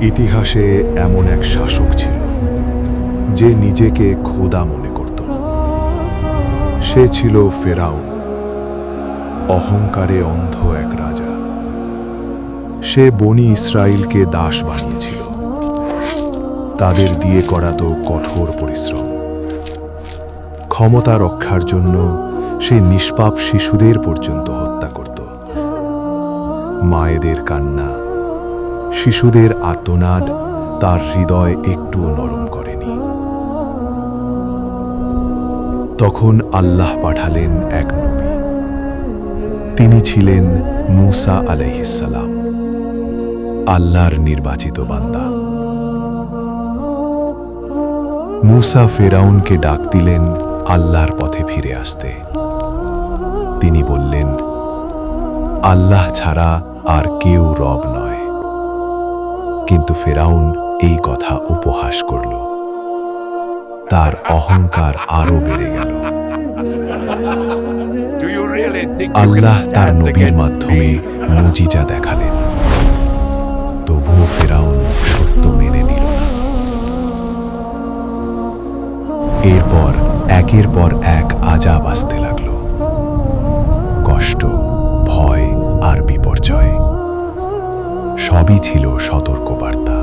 ইতিহাসে এমন এক শাসক ছিল, যে নিজেকে খোদা মনে করত। সে ছিল ফেরাউন, অহংকারে অন্ধ এক রাজা। সে বনি ইসরায়েলকে দাস বানিয়েছিল। তাদের দিয়ে করাতো কঠোর পরিশ্রম। ক্ষমতা রক্ষার জন্য সে নিষ্পাপ শিশুদের পর্যন্ত হত্যা করত। মায়েদের কান্না শিশুদের আত্মনাদ তার হৃদয় একটুও নরম করেনি। তখন আল্লাহ পাঠালেন এক নবী। তিনি ছিলেন মুসা আলাইহিসালাম আল্লাহর নির্বাচিত বান্দা। মুসা ফেরাউনকে ডাক দিলেন আল্লাহর পথে ফিরে আসতে। তিনি বললেন, আল্লাহ ছাড়া আর কেউ রব নয় কিন্তু ফেরাউন এই কথা উপহাস করল। তার অহংকার আরও বেড়ে গেল। আল্লাহ তার নবীর মাধ্যমে? মুজিজা দেখালেন। তবুও ফেরাউন সত্য মেনে নিল না। এরপর, একের পর এক আজাব আসতে সবই ছিল সতর্কবার্তা।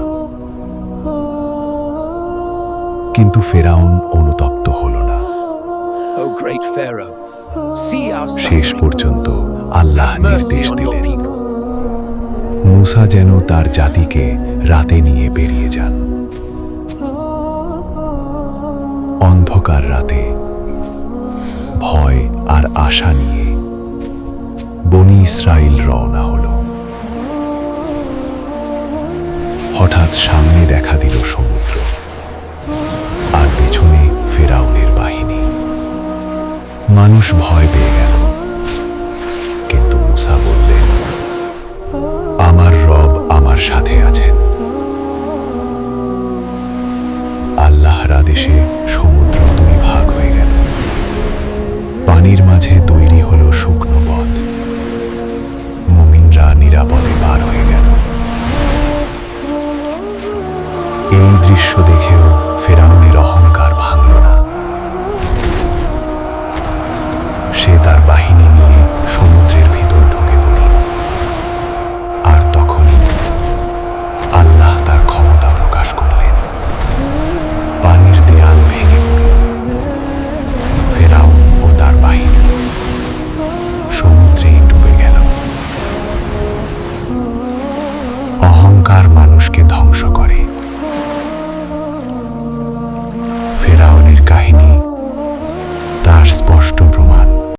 কিন্তু ফেরাউন অনুতপ্ত হল না। O great Pharaoh, see our শেষ পর্যন্ত আল্লাহ নির্দেশ দিলেন. মুসা যেন তার জাতিকে রাতে নিয়ে বেরিয়ে যান। অন্ধকার রাতে ভয় আর আশা নিয়ে বনি ইসরায়েল রওনা হল। সামনে দেখা দিল সমুদ্র, আর পেছনে ফেরাউনের বাহিনী। মানুষ ভয় পেয়ে গেল, কিন্তু মুসা বললেন, আমার রব আমার সাথে আছেন। আল্লাহর আদেশে সমুদ্র দুই ভাগ হয়ে গেল। পানির মাঝে তৈরি হলো শুকনো 我说过。